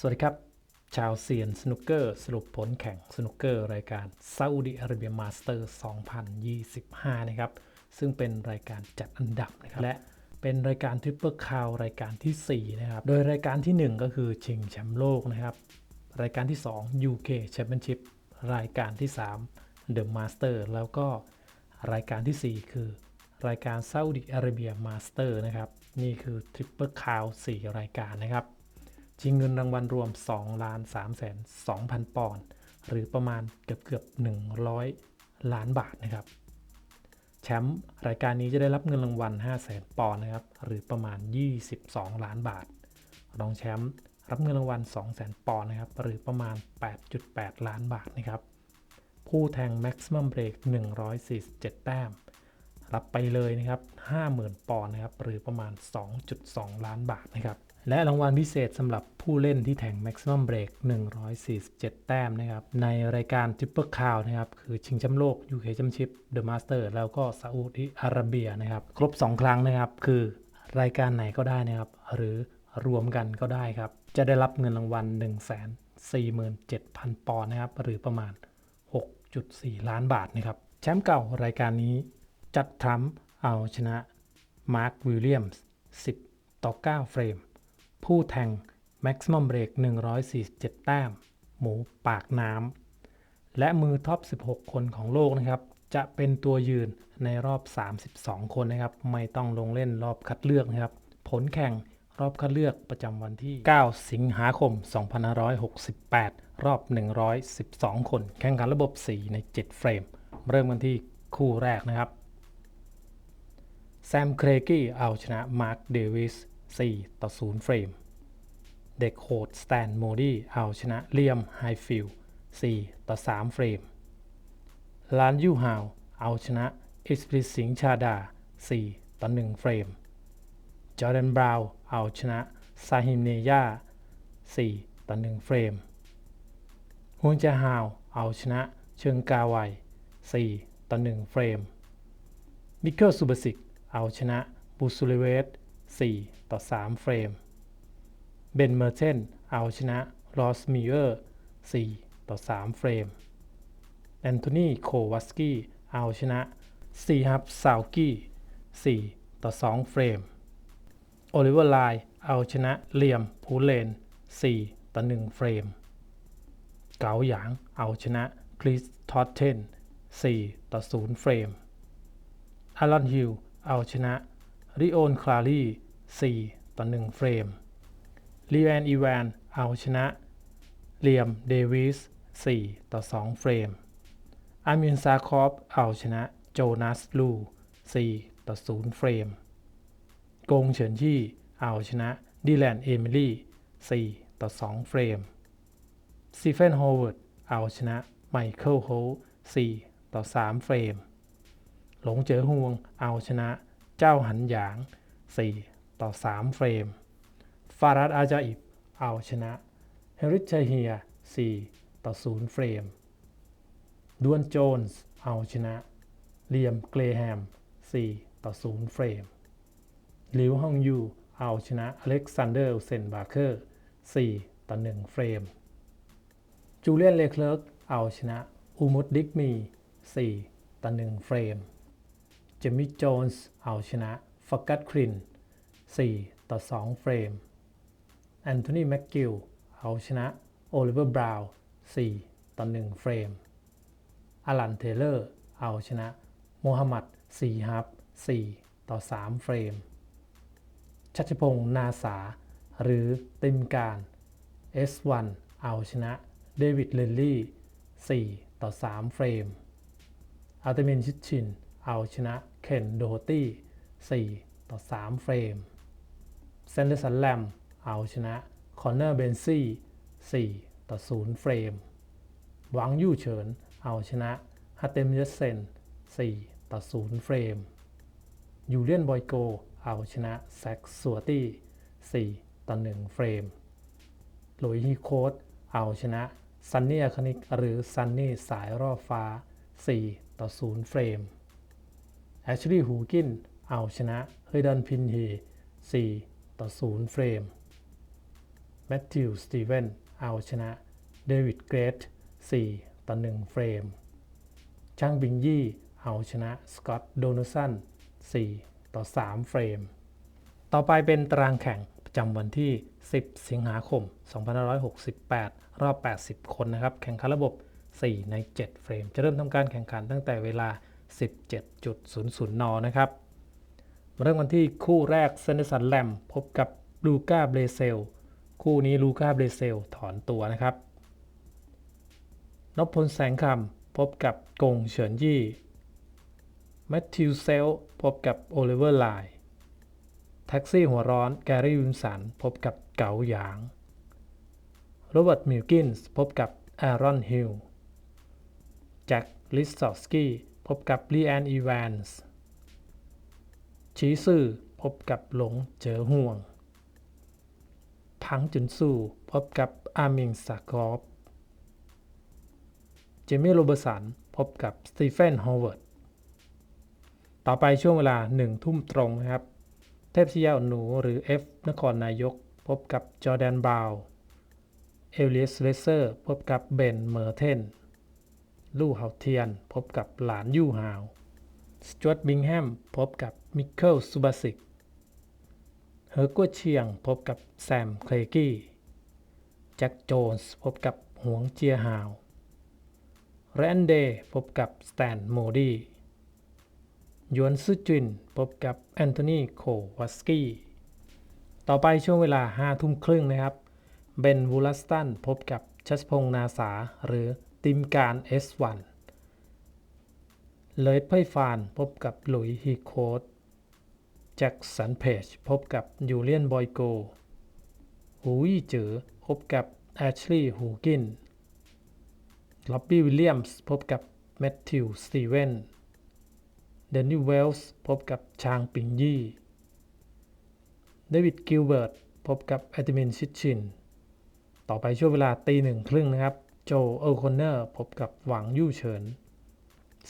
สวัสดีครับ ชาวเซียนสนุกเกอร์สรุปผลแข่งสนุกเกอร์รายการซาอุดิอาระเบียมาสเตอร์ 2025 นะครับ ซึ่งเป็นรายการจัดอันดับนะครับ และเป็นรายการทริปเปิลคาวรายการทีสี่ 4 นะครับ โดยรายการที่ 1 ก็คือชิงแชมป์โลกนะครับ รายการที่ 2 UK Championship รายการที่ 3 The Master แล้วก็รายการทีสี่4 คือ รายการซาอุดิอาระเบียมาสเตอร์นะครับ นี่คือทริปเปิลคาว4รายการนะครับ ชิงเงินรางวัลรวม2ล้าน3แสน2,000ปอนด์หรือประมาณเกือบเกือบ100 ล้านบาทนะครับ แชมป์รายการนี้จะได้รับเงินรางวัล5แสนปอนด์นะครับ หรือประมาณ 22 ล้านบาท รองแชมป์รับเงินรางวัล2แสนปอนด์นะครับ หรือประมาณ 8.8 ล้านบาทนะครับ ผู้แทง Maximum Break 147 แต้ม รับไปเลยนะครับ 50,000 ปอนด์นะครับ หรือประมาณ 2.2 ล้านบาทนะครับ และรางวัลพิเศษสำหรับผู้เล่นที่แทง Maximum Break 147 แต้มนะครับ ในรายการ Triple Crown นะครับ คือชิงแชมป์โลก UK Championship The Master แล้วก็ซาอุดิอาระเบียนะครับ ครบ 2 ครั้งนะครับ คือรายการไหนก็ได้นะครับ หรือรวมกันก็ได้ครับ จะได้รับเงินรางวัล 147,000 ปอนด์นะครับ หรือประมาณ 6.4 ล้านบาทนะครับ แชมป์เก่ารายการนี้ จัดทรัมป์เอาชนะมาร์ควิลเลียมส์10 ต่อ 9 เฟรม ผู้แทง Maximum Break 147 แต้ม หมูปากน้ำ และมือท็อป 16 คนของโลกนะครับ จะเป็นตัวยืนในรอบ 32 คนนะครับ ไม่ต้องลงเล่นรอบคัดเลือกนะครับ ผลแข่งรอบคัดเลือกประจำวันที่ 9 สิงหาคม 2568 รอบ 112 คน แข่งขันระบบ 4 ใน 7 เฟรม เริ่มกันที่คู่แรกนะครับ แซม เครกี้เอาชนะมาร์ค เดวิส 4 ต่อ 0 เฟรม เด็กโหดสแตนโมดี้เอาชนะเลียมไฮฟิลด์4ต่อ 3 เฟรมลานยูฮาวเอาชนะอิสปริสิงชาดา 4 ต่อ 1 เฟรม จอร์แดนบราวน์เอาชนะซาฮิมเนย่า 4 ต่อ 1 เฟรมฮุนจาฮาวเอาชนะเชิงกาไว4 ต่อ 1 เฟรม มิเคิลซูบสิก เอาชนะบูซูเลเวส 4 ต่อ 3 เฟรม เบนเมอร์เทนเอาชนะลอสมิเออร์ 4 ต่อ 3 เฟรม แอนโทนีโควาสกี้เอาชนะซีฮับซาวกี้ 4 ต่อ 2 เฟรม โอลิเวอร์ไลเอาชนะเลียมพูเลน 4 ต่อ 1 เฟรม เกาหยางเอาชนะคริสทอตเทน 4 ต่อ 0 เฟรมอารอนฮิลเอาชนะ ริโอนคลารี4ต่อ1เฟรมลีแอนอีแวนเอาชนะเลียมเดวิส4ต่อ2เฟรมอามินซาคอฟเอาชนะโจนาสลู4ต่อ0เฟรมกงเฉินชี่เอาชนะดิแลนเอมิลี่4ต่อ2เฟรมซีเฟนโฮเวิร์ดเอาชนะไมเคิลโฮ4ต่อ3เฟรม หลงเจ๋อฮวงเอาชนะ เจ้าหันหยาง 4 ต่อ 3 เฟรม ฟารัดอาจาอิบ เอาชนะ เฮริชเฮีย 4 ต่อ 0 เฟรม ดวนโจนส์ เอาชนะ เลียมเกรแฮม 4 ต่อ 0 เฟรม หลิวฮองยู เอาชนะ อเล็กซานเดอร์เซนบาร์เคอร์ 4 ต่อ 1 เฟรม จูเลียน เลเคลร์ก เอาชนะ อูมุดดิกมี 4 ต่อ 1 เฟรม เจมี่โจนส์เอาชนะฟกัตคริน 4 ต่อ 2 เฟรม แอนโทนีแม็กกิลเอาชนะโอลิเวอร์บราวน์ 4 ต่อ 1 เฟรม อลันเทเลอร์ เอาชนะโมฮัมหมัดซีฮับ 4 ต่อ 3 เฟรม ชัชพงศ์นาสา หรือติมการ S1 เอาชนะเดวิดเลนลี่ 4 ต่อ 3 เฟรมอัลเตเมนชิดชิน เอาชนะ เคนโดตี้4ต่อ 3 เฟรม เซนเดสันแลมเอาชนะ คอนเนอร์เบนซี่4ต่อ 0 เฟรม หวังยู่เฉิน เอาชนะฮัตเตมเยสเซน4ต่อ 0 เฟรม ยูเลียนบอยโก เอาชนะแซกสัวตี้4ต่อ 1 เฟรม หลุยฮีโคดเอาชนะซันนี่คนิกหรือซันนี่สายรอบฟ้า 4 ต่อ 0 เฟรม แอชลีย์ฮูกินเอาชนะเฮดันพินเฮ4ต่อ 0 เฟรม แมทธิว สตีเวนเอาชนะเดวิด เกรท4ต่อ 1 เฟรม ช่างบิงยี่ เอาชนะ สกอตต์โดนัสัน4ต่อ 3 เฟรม ต่อไปเป็นตารางแข่งประจำวันที่ 10 สิงหาคม 2568 รอบ 80 คนนะครับ แข่งขันระบบ 4 ใน 7 เฟรม จะเริ่มทำการแข่งขันตั้งแต่เวลา 17.00 น นะครับเริ่มกันที่คู่แรกเซนเดสันแลมพบกับลูก้าเบรเซล คู่นี้ลูก้าเบรเซลถอนตัวนะครับนพพลแสงคำพบกับกงเฉินยี่แมทธิวเซลพบกับโอลิเวอร์ไลน์แท็กซี่หัวร้อนแกรี่วินสันพบกับเก๋าหยาง โรเบิร์ตมิลกินส์พบกับแอรอนฮิลแจ็คลิสซอสกี้ พบกับลีแอนอีแวนส์ชีซื่อพบกับหลงเจอห่วง พังจุนสู้พบกับอามิงสากอฟเจมี่โรเบอร์สันพบกับสตีเฟนฮอวเวิร์ดต่อไปช่วงเวลา1ทุ่มตรงนะครับ เทพชยาหนูหรือ F นครนายก พบกับจอแดนบาว เอเลียสเลเซอร์ พบกับเบนเมอร์เทน ลู่เฮาเทียน พบกับหลานยู่ฮาวสจวตบิงแฮมพบกับมิเคิลซูบาสิกเฮอร์กัวเชียงพบกับแซมเคลกี้แจ็คโจนส์พบกับหวงเจียฮาวแรนเดย์พบกับสแตนโมดียวนซึจินพบกับแอนโทนีโควาสกี้ต่อไปช่วงเวลา5ทุ่มครึ่งนะครับเบนวูลัสตันพบกับชัชพงษ์นาสาหรือ ติมการ S1 เลยไพ่ฟานพบกับหลุยฮีโคดแจ็คสันเพจพบกับยูเลียนบอยโกหูยี่จือพบกับแอชลีย์ฮูกินล็อบบี้วิลเลียมส์พบกับแมทธิวสตีเวนเดนนี่เวลส์พบกับชางปิงยี่เดวิดกิลเบิร์ตพบกับแอดมินชิดชิน ต่อไปช่วงเวลาตีหนึ่งครึ่งนะครับ โจเออร์คอนเนอร์พบกับหวังยู่เฉิน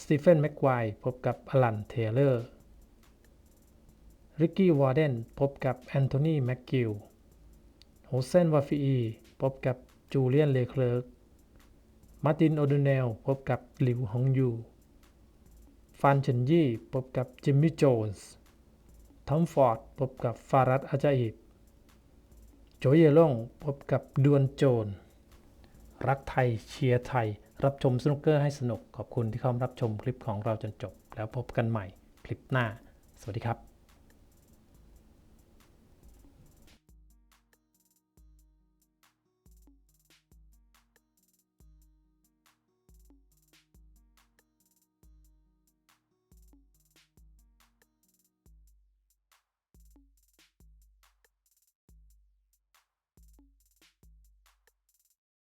สตีเฟนแม็กไกวพบกับอลันเทเลอร์ ริกกี้วอร์เดนพบกับแอนโทนีแม็กกิลโฮเซนวาฟีพบกับจูเลียนเลเคลร์กมาร์ตินโอดูเนลพบกับหลิวฮงยูฟันเฉินยี่พบกับจิมมี่โจนส์ทอมฟอร์ดพบกับฟารัตอาจาอิบโจเยล่งพบกับดวนโจน รักไทยเชียร์ไทย รับชมสนุกเกอร์ให้สนุกขอบคุณที่เข้ามารับชมคลิปของเราจนจบ แล้วพบกันใหม่คลิปหน้า สวัสดีครับ